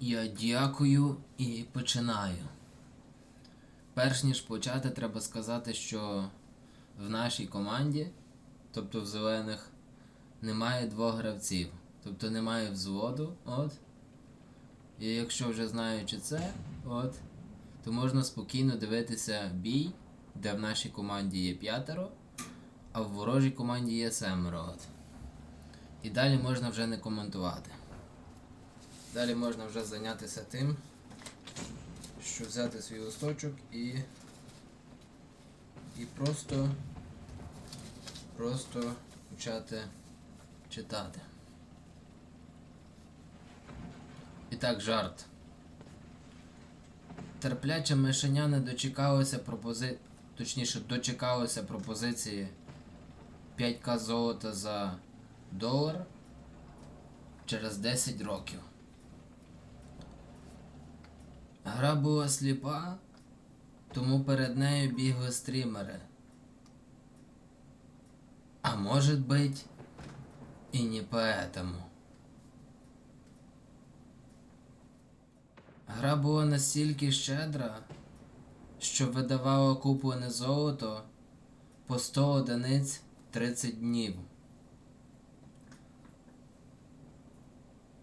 Я дякую і починаю. Перш ніж почати, треба сказати, що в нашій команді, тобто в зелених, немає двох гравців. Тобто немає взводу, от. І якщо вже знаючи це, от, то можна спокійно дивитися бій, де в нашій команді є п'ятеро, а в ворожій команді є семеро. От. І далі можна вже не коментувати. Далі можна вже зайнятися тим, що взяти свій листочок і. І просто. Просто почати читати. І так, жарт. Терпляче мишеня не дочекалося пропози... Точніше, дочекалося пропозиції 5к золота за долар через 10 років. Гра була сліпа, тому перед нею бігли стрімери. А может быть и не поэтому. Гра була настільки щедра, що видавала куплене золото по 100 одиниць 30 днів.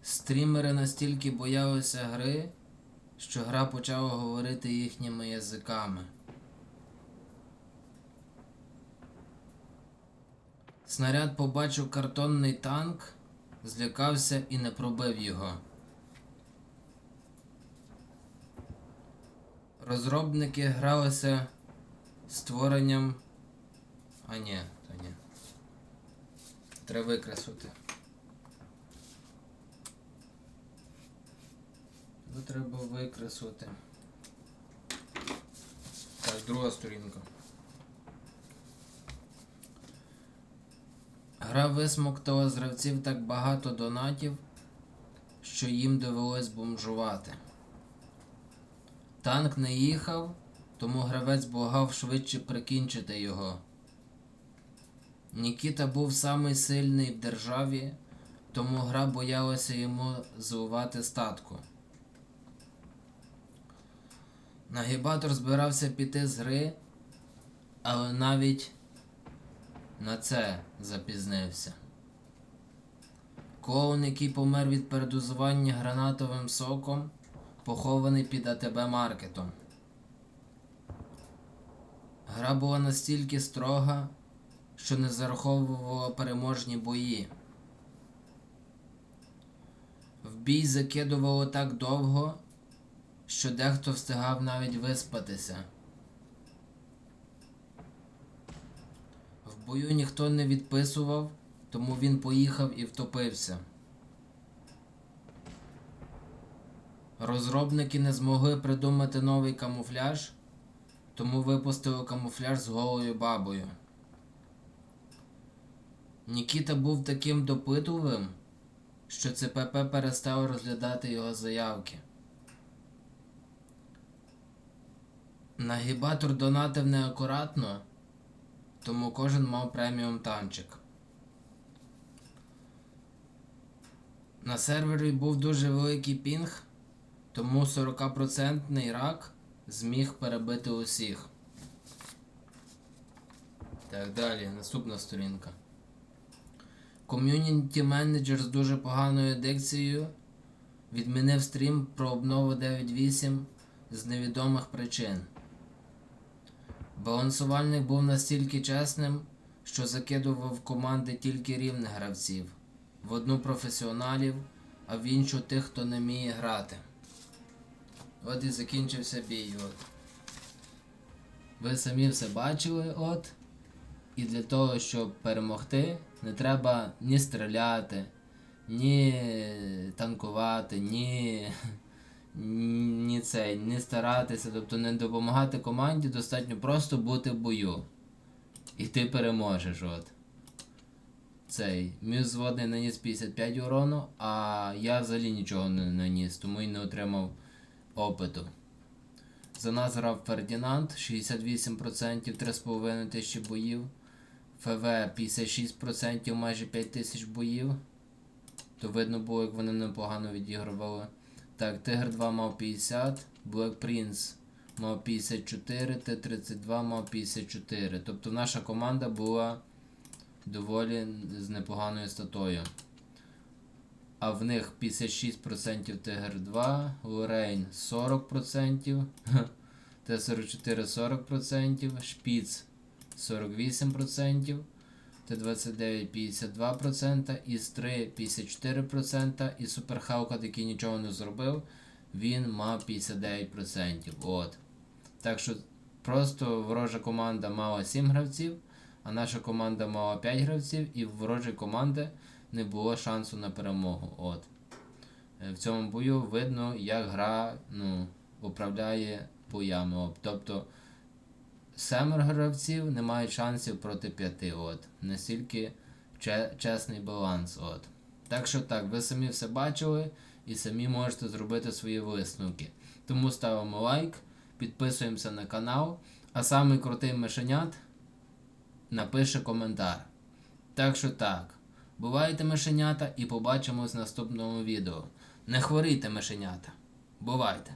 Стрімери настільки боялися гри, що гра почала говорити їхніми язиками. Снаряд побачив картонний танк, злякався і не пробив його. Розробники гралися створенням. А ні, то ні. Треба викреслити. Треба викреслити. Так, друга сторінка. Гра висмоктала з гравців так багато донатів, що їм довелось бомжувати. Танк не їхав, тому гравець благав швидше прикінчити його. Нікіта був самий сильний в державі, тому гра боялася йому зливати статку. Нагібатор збирався піти з гри, але навіть на це запізнився. Клоун, який помер від передозування гранатовим соком, похований під АТБ маркетом. Гра була настільки строга, що не зараховувала переможні бої. В бій закидувало так довго, що дехто встигав навіть виспатися. В бою ніхто не відписував, тому він поїхав і втопився. Розробники не змогли придумати новий камуфляж, тому випустили камуфляж з голою бабою. Нікіта був таким допитливим, що ЦПП перестав розглядати його заявки. Нагібатор донатив неакуратно, тому кожен мав преміум танчик. На сервері був дуже великий пінг, тому 40% рак зміг перебити усіх. Так, далі, наступна сторінка. Ком'юніті менеджер з дуже поганою дикцією відмінив стрім про обнову 9.8 з невідомих причин. Балансувальник був настільки чесним, що закидував команди тільки рівних гравців, в одну професіоналів, а в іншу тих, хто не вміє грати. От і закінчився бій. От. Ви самі все бачили, от. І для того, щоб перемогти, не треба ні стріляти, ні танкувати, ні цей, ні старатися, тобто не допомагати команді, достатньо просто бути в бою. І ти переможеш. от. Цей. Мій зводний наніс 55 урону, а я взагалі нічого не наніс, тому і не отримав опиту. За нас грав Фердінанд 68%, 3,5 тисячі боїв. ФВ 56%, майже 5 тисяч боїв. То видно було, як вони непогано відігрували. Так, Тигр 2 мав 50, Black Prince мав 54, Т-32 мав 54. Тобто наша команда була доволі з непоганою статою. А в них 56% Тигр 2, Лорейн 40%, Т-44 40%, Шпіц 48%, Т-29 52%, Іс-3 54% і Суперхавка, який нічого не зробив, він мав 59%. От. Так що просто ворожа команда мала 7 гравців, а наша команда мала 5 гравців, і в ворожої команди не було шансу на перемогу. От. Е, В цьому бою видно, як гра ну, управляє боями. Тобто семеро гравців не мають шансів проти п'яти. От. Настільки чесний баланс. От. Так що так, ви самі все бачили і самі можете зробити свої висновки. Тому ставимо лайк, підписуємося на канал, а самий крутий мишенят напише коментар. Так що так. Бувайте мишенята і побачимось в наступному відео. Не хворійте мишенята. Бувайте!